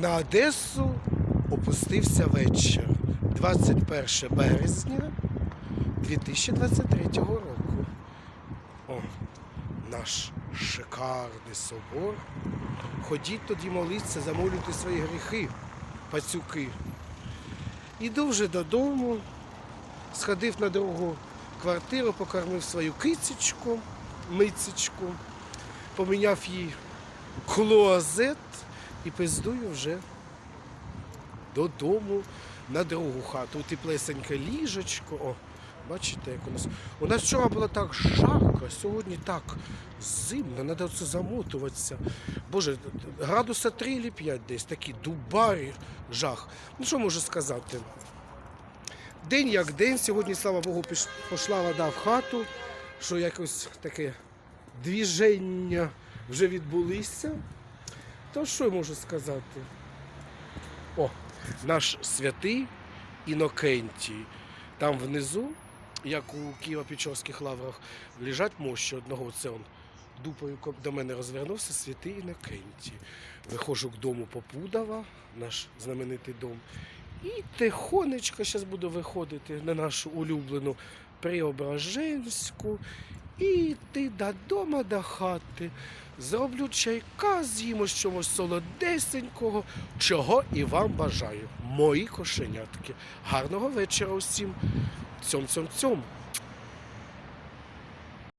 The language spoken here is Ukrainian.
На Одесу опустився вечір 21 березня 2023 року. О, наш шикарний собор. Ходіть тоді молитися, замолюйте свої гріхи, пацюки. Іду вже додому, сходив на другу квартиру, покормив свою кицечку, мицечку, поміняв їй клоазет і пиздую вже додому на другу хату. Теплесеньке ліжечко. О, бачите, як у нас. У нас вчора було так жарко, сьогодні так зимно, треба це замотуватися. Боже, градуса 3 чи 5 десь, такі дубарі, жах. Ну що можу сказати? День як день, сьогодні, слава Богу, піш- пішла вода в хату, що якось таке двіження вже відбулися. То що я можу сказати? О, наш святий Інокентій. Там внизу, як у Києво-Печорських лаврах, лежать мощі одного. Це он дупою до мене розвернувся святий Інокентій. Виходжу к дому Попудова, наш знаменитий дом. І тихонечко зараз буду виходити на нашу улюблену Преображенську. І йти додому до хати. Зроблю чайка, з'їмо чогось солодесенького, чого і вам бажаю. Мої кошенятки. Гарного вечора усім. Цьом-цьом-цьом.